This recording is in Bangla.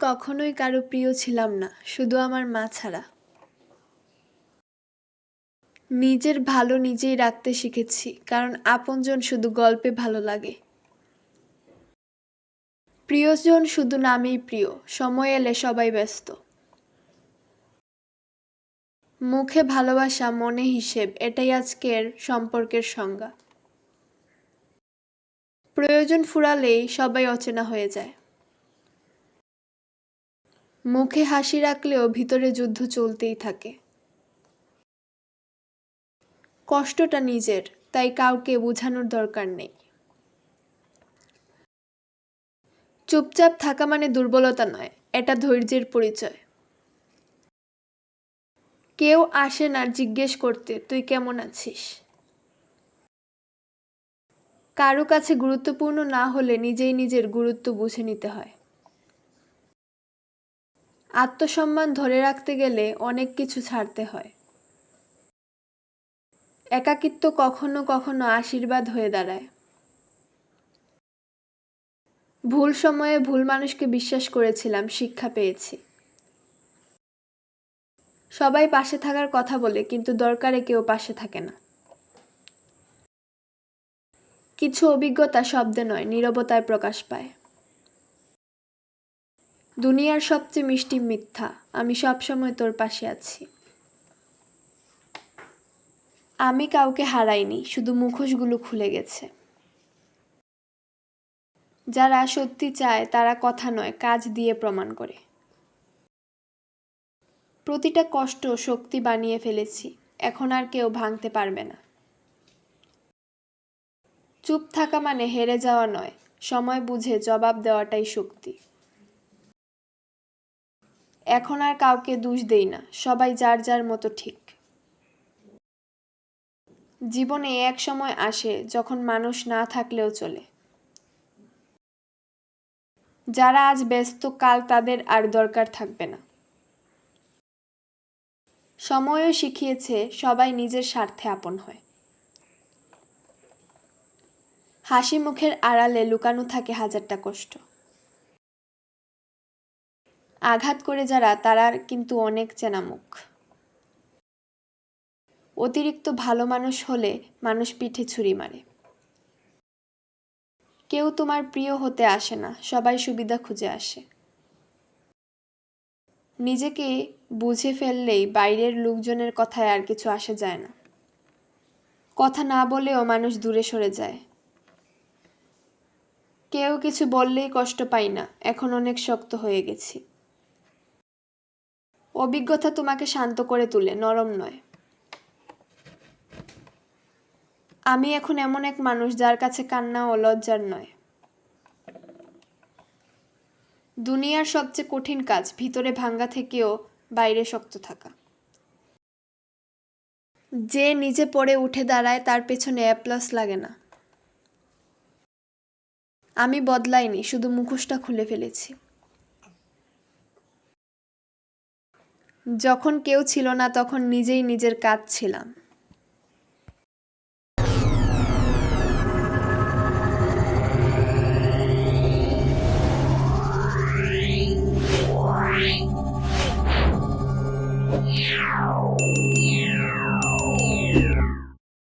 কখনোই কারও প্রিয় ছিলাম না, শুধু আমার মা ছাড়া। নিজের ভালো নিজেই রাখতে শিখেছি, কারণ আপনজন শুধু গল্পে ভালো লাগে। প্রিয়জন শুধু নামেই প্রিয়, সময় এলে সবাই ব্যস্ত। মুখে ভালোবাসা, মনে হিসেব, এটাই আজকের সম্পর্কের সংজ্ঞা। প্রয়োজন ফুরালেই সবাই অচেনা হয়ে যায়। মুখে হাসি রাখলেও ভিতরে যুদ্ধ চলতেই থাকে। কষ্টটা নিজের, তাই কাউকে বোঝানোর দরকার নেই। চুপচাপ থাকা মানে দুর্বলতা নয়, এটা ধৈর্যের পরিচয়। কেউ আসে না জিজ্ঞেস করতে, তুই কেমন আছিস? কারও কাছে গুরুত্বপূর্ণ না হলে নিজেই নিজের গুরুত্ব বুঝে নিতে হয়। আত্মসম্মান ধরে রাখতে গেলে অনেক কিছু ছাড়তে হয়। একাকিত্ব কখনো কখনো আশীর্বাদ হয়ে দাঁড়ায়। ভুল সময়ে ভুল মানুষকে বিশ্বাস করেছিলাম, শিক্ষা পেয়েছি। সবাই পাশে থাকার কথা বলে, কিন্তু দরকারে কেউ পাশে থাকে না। কিছু অভিজ্ঞতা শব্দে নয়, নীরবতায় প্রকাশ পায়। দুনিয়ার সবচেয়ে মিষ্টি মিথ্যা। আমি সবসময় তোর পাশে আছি। আমি কাউকে হারাইনি, শুধু মুখোশগুলো খুলে গেছে। যারা সত্যি চায়, তারা কথা নয়, কাজ দিয়ে প্রমাণ করে। প্রতিটা কষ্ট শক্তি বানিয়ে ফেলেছি, এখন আর কেউ ভাঙতে পারবে না। চুপ থাকা মানে হেরে যাওয়া নয়, সময় বুঝে জবাব দেওয়াটাই শক্তি। এখন আর কাউকে দোষ দেই না, সবাই যার যার মতো ঠিক। জীবনে এক সময় আসে যখন মানুষ না থাকলেও চলে। যারা আজ ব্যস্ত, কাল তাদের আর দরকার থাকবে না। সময়ও শিখিয়েছে, সবাই নিজের স্বার্থে আপন হয়। হাসি মুখের আড়ালে লুকানো থাকে হাজারটা কষ্ট। আঘাত করে যারা, তারা কিন্তু অনেক চেনা মুখ অতিরিক্ত ভালো মানুষ হলে মানুষ পিঠে ছুরি মারে। কেউ তোমার প্রিয় হতে আসে না, সবাই সুবিধা খুঁজে আসে। নিজেকে বুঝে ফেললেই বাইরের লোকজনের কথায় আর কিছু আসে যায় না। কথা না বলেও মানুষ দূরে সরে যায়। কেউ কিছু বললেই কষ্ট পাই না, এখন অনেক শক্ত হয়ে গেছি। অভিজ্ঞতা তোমাকে শান্ত করে তুলে, নরম নয়। আমি এখন এমন এক মানুষ যার কাছে কান্না ও লজ্জার নয়। দুনিয়ার সবচেয়ে কঠিন কাজ ভিতরে ভাঙ্গা থেকেও বাইরে শক্ত থাকা। যে নিজে পড়ে উঠে দাঁড়ায় তার পেছনে অ্যাপ্লাস লাগে না। আমি বদলাইনি, শুধু মুখোশটা খুলে ফেলেছি। যখন কেউ ছিল না তখন নিজেই নিজের কাজ ছিলাম।